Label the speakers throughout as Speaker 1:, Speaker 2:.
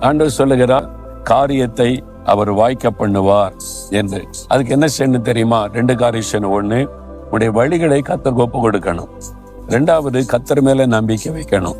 Speaker 1: ஆண்டவர் சொல்லுகிறார் காரியத்தை அவர் வாய்க்க பண்ணுவார் என்று. அதுக்கு என்ன செய்யணும் தெரியுமா? ரெண்டு காரியம் ஒண்ணு உடைய வழிகளை கத்தருக்கு ஒப்பு கொடுக்கணும். ரெண்டாவது கத்தர் மேல நம்பிக்கை வைக்கணும்.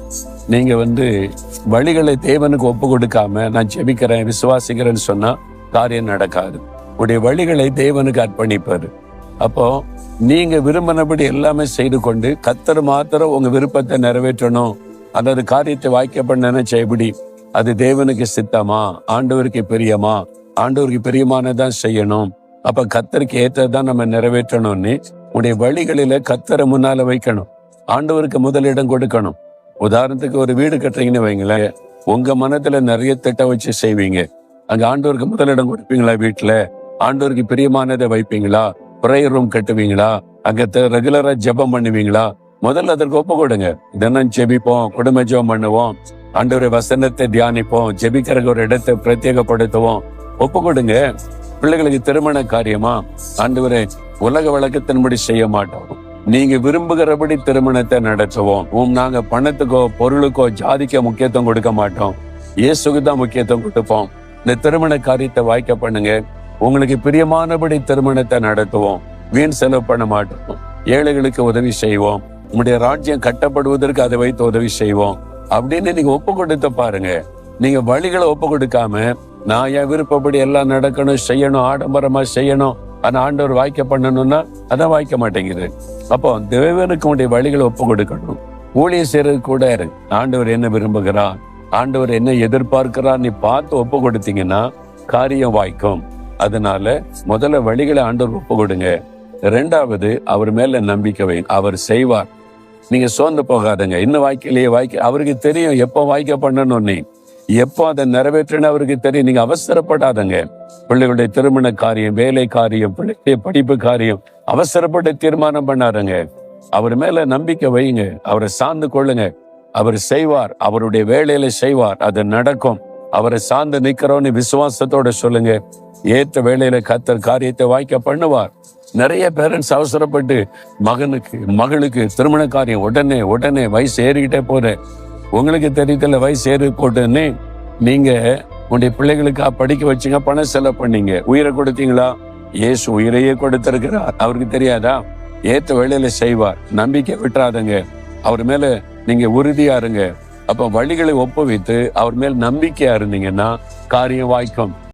Speaker 1: நீங்க வந்து வழிகளை தேவனுக்கு ஒப்பு கொடுக்காம நான் ஜெபிக்கிறேன் விசுவாசிக்கிறேன்னு சொன்னா காரியம் நடக்காது. உடைய வழிகளை தேவனுக்கு அர்ப்பணிப்பாரு. அப்போ நீங்க விரும்பினபடி எல்லாமே செய்து கொண்டு கத்தர் மாத்திரம் உங்க விருப்பத்தை நிறைவேற்றணும். அல்லது காரியத்தை வாய்க்க பண்ண செய்யபடி அது தேவனுக்கு சித்தமா? ஆண்டவருக்கு பெரியமா? ஆண்டவருக்கு பெரியமானதான் செய்யணும். அப்ப கத்தருக்கு ஏற்றதான் நம்ம நிறைவேற்றணும்னு உடைய வழிகளில கத்தரை முன்னால வைக்கணும். ஆண்டவருக்கு முதலிடம் கொடுக்கணும். உதாரணத்துக்கு ஒரு வீடு கட்டுறீங்கன்னு வைங்களேன். உங்க மனத்துல நிறைய திட்டம் வச்சு செய்வீங்க. அங்க ஆண்டவருக்கு முதலிடம் கொடுப்பீங்களா வீட்டுல? ஆண்டவருக்கு பிரியமானதை வைப்பீங்களா? ப்ரேயர் ரூம் கட்டுவீங்களா? அங்க ரெகுலரா ஜெபம் பண்ணுவீங்களா? முதல்ல அதற்கு ஒப்பு கொடுங்க. தினம் ஜெபிப்போம் குடும்ப ஜெபம் பண்ணுவோம். ஆண்டவரை வசனத்தை தியானிப்போம் ஜெபிக்கிறக்கு ஒரு இடத்தை பிரத்யேகப்படுத்துவோம். ஒப்பு கொடுங்க பிள்ளைகளுக்கு திருமண காரியமா? ஆண்டவரை உலக வழக்கத்தின்படி செய்ய மாட்டோம். நீங்க விரும்புகிறபடி திருமணத்தை நடத்துவோம். உம் நாங்க பணத்துக்கோ பொருளுக்கோ ஜாதிக்கோ முக்கியத்துவம் கொடுக்க மாட்டோம். இயேசுக்கு தான் முக்கியத்துவம் கொடுப்போம். இந்த திருமண காரியத்தை வாய்க்க பண்ணுங்க. உங்களுக்கு பிரியமானபடி திருமணத்தை நடத்துவோம். வீண் செலவு பண்ண மாட்டோம். ஏழைகளுக்கு உதவி செய்வோம். உங்களுடைய ராஜ்யம் கட்டப்படுவதற்கு அதை வைத்து உதவி செய்வோம். அப்படின்னு நீங்க ஒப்பு கொடுத்த பாருங்க. நீங்க வழிகளை ஒப்பு கொடுக்காம நான் என் விருப்பப்படி எல்லாம் நடக்கணும் செய்யணும் ஆடம்பரமா செய்யணும் ஆனா ஆண்டவர் வாய்க்க பண்ணணும்னா அதான் வாய்க்க மாட்டேங்குது. அப்போ தேவனுக்கு உடைய வழிகளை ஒப்பு கொடுக்கணும். ஊழிய செய்யறது கூட இருக்கு ஆண்டவர் என்ன விரும்புகிறார்? ஆண்டவர் என்ன எதிர்பார்க்கிறார்? நீ பார்த்து ஒப்பு கொடுத்தீங்கன்னா காரியம் வாய்க்கும். அதனால முதல்ல வழிகளை ஆண்டவர் ஒப்பு கொடுங்க. ரெண்டாவது அவர் மேல நம்பிக்கை அவர் செய்வார். நீங்க சோர்ந்து போகாதங்க. இன்னும் வாய்க்கலையே வாய்க்க அவருக்கு தெரியும் எப்போ வாய்க்க பண்ணணும்னு எப்போ அதை நிறைவேற்றுன்னு அவருக்கு தெரியும். நீங்க அவசரப்படாதங்க. பிள்ளைகளுடைய திருமண காரியம் வேலை காரியம் பிள்ளைகளுடைய படிப்பு காரியம் அவசரப்பட்டு தீர்மானம் பண்ணாருங்க அவர் மேல நம்பிக்கை வையுங்க. அவரை சார்ந்து கொள்ளுங்க. அவர் செய்வார். அவருடைய வேலையில செய்வார். அது நடக்கும். அவரை சார்ந்து நிக்கிறோன்னு விசுவாசத்தோட சொல்லுங்க. ஏற்ற வேலையில கத்தர் காரியத்தை வாய்க்க பண்ணுவார். நிறைய பேரண்ட்ஸ் அவசரப்பட்டு மகனுக்கு மகளுக்கு திருமண காரியம் உடனே உடனே வயசு ஏறிக்கிட்டே போறேன் உங்களுக்கு தெரியல வயசு ஏறி போட்டுன்னு நீங்க உங்களுடைய பிள்ளைகளுக்காக படிக்க வச்சுங்க பணம் செலவு பண்ணீங்க. உயிரை கொடுத்தீங்களா? இயேசு உயிரையே கொடுத்திருக்கிறார். அவருக்கு தெரியாதா? ஏத்த வேலையில செய்வார். நம்பிக்கை விட்டுறாதங்க. அவர் மேல நீங்க உறுதியா இருங்க. அப்ப வழிகளை ஒப்புவித்து அவர் மேல் நம்பிக்கையா இருந்தீங்கன்னா காரியம் வாய்க்கும்.